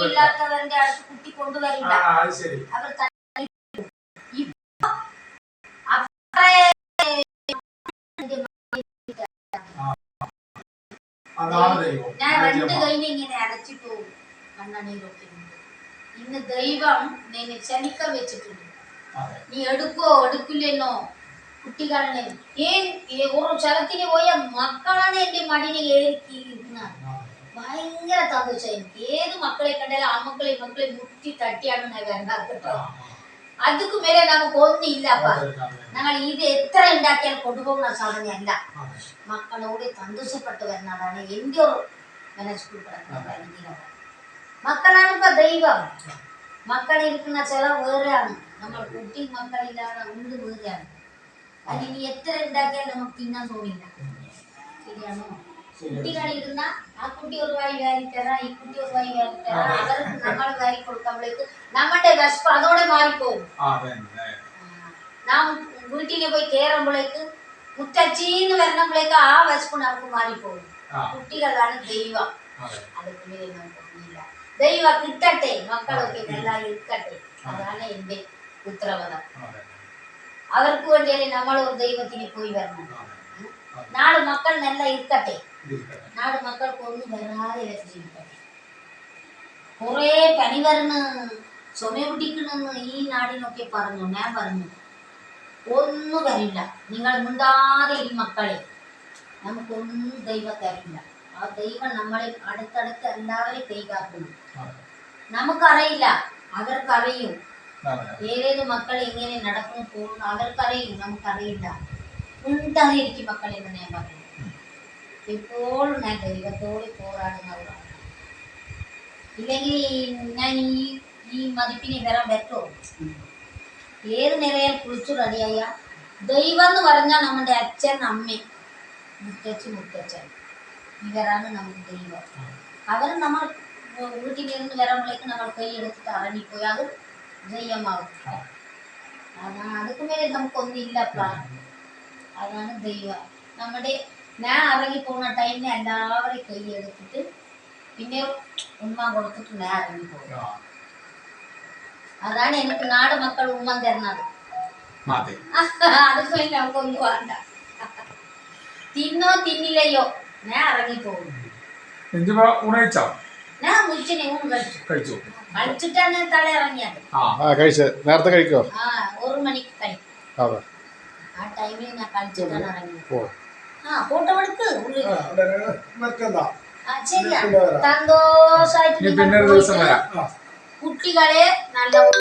ഇല്ലാത്തവരുടെ അടുത്ത് കുട്ടി കൊണ്ടുവരില്ല. അവർ ഞാൻ രണ്ട് കൈനെ ഇങ്ങനെ അടച്ചിട്ടു ഉണ്ട്. ഇന്ന് ദൈവം നിന്നെ ക്ഷണിക്ക വെച്ചിട്ടുണ്ട്. നീ എടുക്കോ എടുക്കില്ലെന്നോ? കുട്ടികളെ ഏ- ഒരു സ്ഥലത്തിന് പോയ മക്കളാണ് എന്റെ മടിനെ ഏറ്റി ഇരുന്നത് വെച്ചാൽ എനിക്ക്. ഏത് മക്കളെ കണ്ടാലും ആ മക്കളെ മക്കളെ മുട്ടി തട്ടിയാണ് ഞാൻ വരണത് കേട്ടോ? അതുക്ക് മേലെ നമുക്ക് ഒന്നില്ലപ്പ ഞങ്ങൾ ഇത് എത്ര ഉണ്ടാക്കിയാൽ കൊണ്ടുപോകുന്ന സാധനമല്ല മക്കളോട് സന്തോഷപ്പെട്ട് വരുന്നതാണ് എന്റെ ഒരു മനസ്സുൾപ്പെടുന്നത് മക്കളാണ് ഇപ്പൊ ദൈവം. മക്കളിരിക്കുന്ന ചില വേറെയാണ്. നമ്മൾ കുട്ടി മക്കളില്ലാതെ ഉണ്ട് വേറെയാണ്. അതിന് എത്ര ഉണ്ടാക്കിയാൽ നമുക്ക് തിന്നാൻ തോന്നില്ല. ശരിയാണോ? കുട്ടികളിരുന്ന ആ കുട്ടി ഒരു വായി തരാം ഈ കുട്ടി ഒരു വായി തരാം. അവർക്ക് നമ്മൾ വാരി കൊടുക്കുമ്പോഴേക്ക് നമ്മുടെ വിശപ്പ് അതോടെ മാറിപ്പോകും നാം വീട്ടിൽ പോയി കയറുമ്പോഴേക്ക് മുത്തച്ചീന്ന് വരണമ്പോഴേക്ക് ആ വിശപ്പ് നമുക്ക് മാറിപ്പോകും കുട്ടികളാണ് ദൈവം. അതെ. നമുക്കൊന്നുമില്ല ദൈവം കിട്ടട്ടെ മക്കളൊക്കെ നല്ല ഇരിക്കട്ടെ. അതാണ് എന്റെ ഉത്തരവാദം അവർക്ക് വേണ്ടിയാലേ നമ്മൾ ഒരു ദൈവത്തിന് പോയി വരണം. നാളെ മക്കൾ നല്ല ഇരിക്കട്ടെ. നാട് മക്കൾക്ക് ഒന്നും വരാതെ വരെ ജീവിക്കട്ടെ കുറേ പനി ഈ നാടിനൊക്കെ പറഞ്ഞു ഞാൻ പറഞ്ഞു. ഒന്നും വരില്ല. നിങ്ങൾ മുണ്ടാതെ ഈ മക്കളെ. നമുക്കൊന്നും ദൈവം തരില്ല. ആ ദൈവം നമ്മളെ അടുത്തടുത്ത് എല്ലാവരെയും കൈകാക്കുന്നു. നമുക്കറിയില്ല. അവർക്കറിയും. ഏതേത് മക്കൾ എങ്ങനെ നടക്കുന്നു പോകുന്നു അവർക്കറിയും. നമുക്കറിയില്ല. ഉണ്ടായിരിക്കും മക്കളെ എന്ന് ഞാൻ പറയുന്നു. എപ്പോഴും ഞാൻ ദൈവത്തോട് പോരാടുന്നവരാണ് ഇല്ലെങ്കിൽ ഞാൻ ഈ ഈ മതിപ്പിനെ വരാൻ പറ്റുമോ? ഏത് നിലയിൽ കുളിച്ചു റെഡിയായ? ദൈവം എന്ന് പറഞ്ഞാൽ നമ്മുടെ അച്ഛൻ അമ്മ മുത്തച്ഛൻ മുത്തച്ഛൻ. ഇവരാണ് നമ്മുടെ ദൈവം. അവർ നമ്മൾ വീട്ടിൽ നിന്ന് വരുമ്പോഴേക്ക് നമ്മൾ കൈ എടുത്തിട്ട് ഇറങ്ങിപ്പോയി അത് ദൈവമാകും അതാണ് അതുക്കുമേലെ മേലെ പ്ലാൻ. അതാണ് ദൈവം. നമ്മുടെ ഞാൻ ഇറങ്ങി പോകുന്ന ടൈമിൽ എല്ലാവരെയും കൈ എടുത്തിട്ട് പിന്നെ ഉമ്മ കൊടുത്തിട്ട് ഞാൻ ഇറങ്ങി പോകും അതാണ് എനിക്ക് നാട് മക്കൾ ഉമ്മ തരുന്നത്. അതൊന്നും നമുക്കൊന്നും വേണ്ട. തിന്നോ തിന്നില്ലയോ ഞാൻ ഇറങ്ങി പോകും ഞാൻ മുച്ചിനെ ഊണ് കഴിച്ചു. കഴിച്ചു? കഴിച്ചിട്ടാണ് തല ഇറങ്ങിയത്. നേരത്തെ കഴിക്കോ ആ ഒരു മണിക്ക് കഴിക്കും. ആ ടൈമിൽ ഞാൻ കഴിച്ചിട്ടാണ് ഇറങ്ങിയത്. പിന്നെ ഒരു ദിവസം വരാം. കുട്ടികളെ നല്ല